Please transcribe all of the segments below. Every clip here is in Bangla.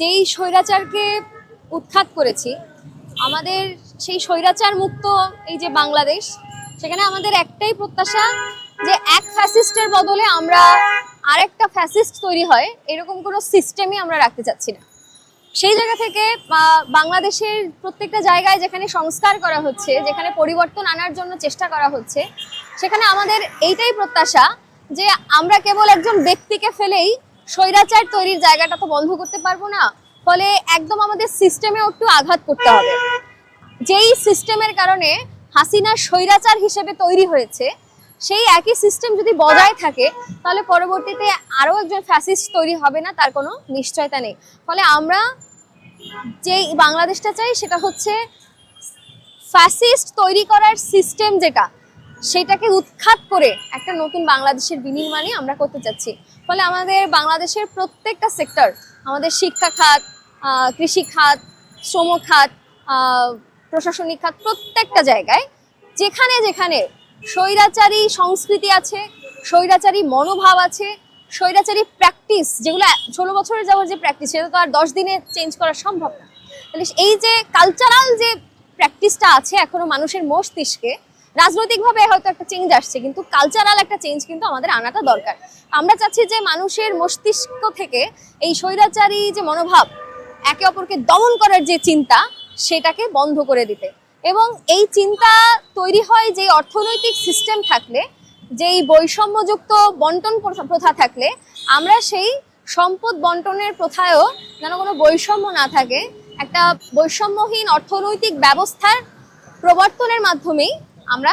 যেই স্বৈরাচারকে উৎখাত করেছি, আমাদের সেই স্বৈরাচার মুক্ত এই যে বাংলাদেশ, সেখানে আমাদের একটাই প্রত্যাশা যে এক ফ্যাসিস্টের বদলে আমরা আরেকটা ফ্যাসিস্ট তৈরি হয়, এরকম কোনো সিস্টেমই আমরা রাখতে চাচ্ছি না। সেই জায়গা থেকে বাংলাদেশের প্রত্যেকটা জায়গায় যেখানে সংস্কার করা হচ্ছে, যেখানে পরিবর্তন আনার জন্য চেষ্টা করা হচ্ছে, সেখানে আমাদের এইটাই প্রত্যাশা যে আমরা কেবল একজন ব্যক্তিকে ফেলেই স্বৈরাচার তৈরির জায়গাটা তো বন্ধ করতে পারব না। ফলে একদম আমাদের সিস্টেমেও একটু আঘাত করতে হবে। যেই সিস্টেমের কারণে হাসিনা স্বৈরাচার হিসেবে তৈরি হয়েছে, সেই একই সিস্টেম যদি বজায় থাকে, তাহলে পরবর্তীতে আরও একজন ফ্যাসিস্ট তৈরি হবে না, তার কোনো নিশ্চয়তা নেই। ফলে আমরা যেই বাংলাদেশটা চাই, সেটা হচ্ছে ফ্যাসিস্ট তৈরি করার সিস্টেম যেটা সেটাকে উৎখাত করে একটা নতুন বাংলাদেশের বিনির্মাণই আমরা করতে চাচ্ছি। ফলে আমাদের বাংলাদেশের প্রত্যেকটা সেক্টর আমাদের শিক্ষা খাত কৃষি খাত, শ্রম খাত প্রশাসনিক খাত, প্রত্যেকটা জায়গায় যেখানে যেখানে স্বৈরাচারী সংস্কৃতি আছে, স্বৈরাচারী মনোভাব আছে, স্বৈরাচারী প্র্যাকটিস যেগুলো ষোলো বছরের যাওয়ার যে প্র্যাকটিস সেটা তো আর দশ দিনে চেঞ্জ করা সম্ভব না। তাহলে এই যে কালচারাল যে প্র্যাকটিসটা আছে এখনও মানুষের মস্তিষ্কে রাজনৈতিকভাবে হয়তো একটা চেঞ্জ আসছে, কিন্তু কালচারাল একটা চেঞ্জ কিন্তু আমাদের আনাটা দরকার। আমরা চাচ্ছি যে মানুষের মস্তিষ্ক থেকে এই স্বৈরাচারী যে মনোভাব, একে অপরকে দমন করার যে চিন্তা, সেটাকে বন্ধ করে দিতে। এবং এই চিন্তা তৈরি হয় যে অর্থনৈতিক সিস্টেম থাকলে, যেই বৈষম্যযুক্ত বন্টন প্রথা- থাকলে, আমরা সেই সম্পদ বন্টনের প্রথায়ও যেন কোনো বৈষম্য না থাকে, একটা বৈষম্যহীন অর্থনৈতিক ব্যবস্থার প্রবর্তনের মাধ্যমেই আমরা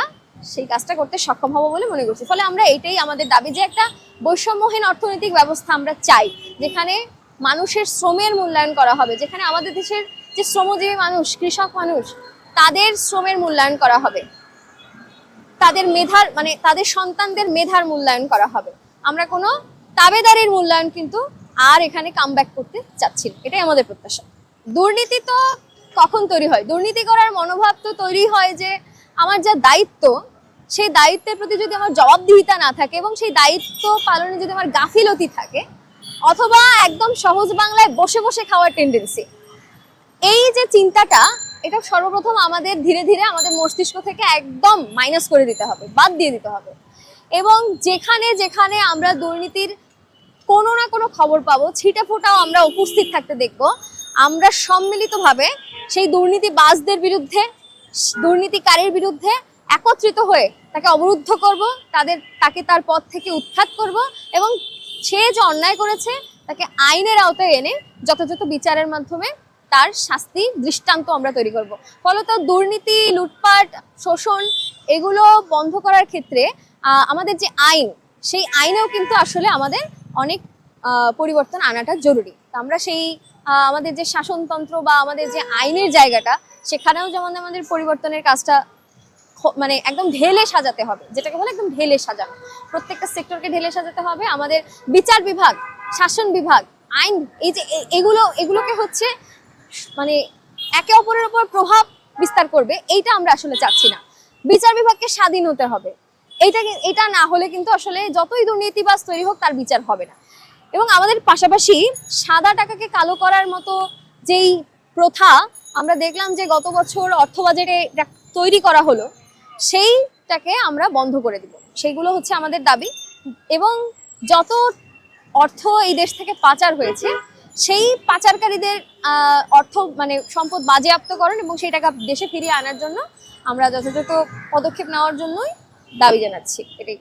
সেই কাজটা করতে সক্ষম হব বলে মনে করছি। ফলে আমরা এটাই আমাদের দাবি যে একটা বৈষম্যহীন অর্থনৈতিক ব্যবস্থা আমরা চাই, যেখানে মানুষের শ্রমের মূল্যায়ন করা হবে, যেখানে আমাদের দেশের যে শ্রমজীবী মানুষ, কৃষক মানুষ, তাদের শ্রমের মূল্যায়ন করা হবে। তাদের মেধার মানে তাদের সন্তানদের মেধার মূল্যায়ন করা হবে। আমরা কোনো তাবেদারের মূল্যায়ন কিন্তু আর এখানে কামব্যাক করতে চাচ্ছি না। এটাই আমাদের প্রত্যাশা। দুর্নীতি তো কখন তৈরি হয়? দুর্নীতি করার মনোভাব তো তৈরি হয় যে আমার যা দায়িত্ব, সেই দায়িত্বের প্রতি যদি আমার জবাবদিহিতা না থাকে এবং সেই দায়িত্ব পালনে যদি আমার গাফিলতি থাকে অথবা একদম সহজ বাংলায় বসে বসে খাওয়ার টেন্ডেন্সি এই যে চিন্তাটা, এটা সর্বপ্রথম আমাদের ধীরে ধীরে আমাদের মস্তিষ্ক থেকে একদম মাইনাস করে দিতে হবে, বাদ দিয়ে দিতে হবে। এবং যেখানে যেখানে আমরা দুর্নীতির কোনো না কোনো খবর পাবো, ছিটে ফোটাও আমরা উপস্থিত থাকতে দেখব, আমরা সম্মিলিতভাবে সেই দুর্নীতিবাজদের বিরুদ্ধে দুর্নীতিকারীর বিরুদ্ধে একত্রিত হয়ে তাকে অবরুদ্ধ করব, তাদের, তাকে তার পথ থেকে উৎখাত করব এবং সে যে অন্যায় করেছে তাকে আইনের আওতায় এনে যথাযথ বিচারের মাধ্যমে তার শাস্তি দৃষ্টান্ত আমরা তৈরি করব। ফলত দুর্নীতি, লুটপাট, শোষণ এগুলো বন্ধ করার ক্ষেত্রে আমাদের যে আইন, সেই আইনেও কিন্তু আসলে আমাদের অনেক পরিবর্তন আনাটা জরুরি। আমরা সেই আমাদের যে শাসনতন্ত্র বা আমাদের যে আইনের জায়গাটা, সেখানেও যেমন আমাদের পরিবর্তনের কাজটা মানে একদম ঢেলে সাজাতে হবে, যেটাকে বলে একদম ঢেলে সাজানো। প্রত্যেকটা সেক্টরকে ঢেলে সাজাতে হবে, আমাদের বিচার বিভাগ, শাসন বিভাগ, আইন, এই যে এগুলো, এগুলোকে হচ্ছে মানে একে অপরের উপর প্রভাব বিস্তার করবে, এইটা আমরা আসলে চাচ্ছি না। বিচার বিভাগকে স্বাধীন হতে হবে। এইটা এটা না হলে কিন্তু আসলে যতই দুর্নীতিবাজ তৈরি হোক, তার বিচার হবে না। এবং আমাদের পাশাপাশি সাদা টাকাকে কালো করার মতো যেই প্রথা, আমরা দেখলাম যে গত বছর অর্থ বাজেটে তৈরি করা হলো, সেইটাকে আমরা বন্ধ করে দিব। সেইগুলো হচ্ছে আমাদের দাবি এবং যত অর্থ এই দেশ থেকে পাচার হয়েছে, সেই পাচারকারীদের অর্থ মানে সম্পদ বাজেয়াপ্তকরণ এবং সেই টাকা দেশে ফিরিয়ে আনার জন্য আমরা যথাযথ পদক্ষেপ নেওয়ার জন্যই দাবি জানাচ্ছি। এটাই।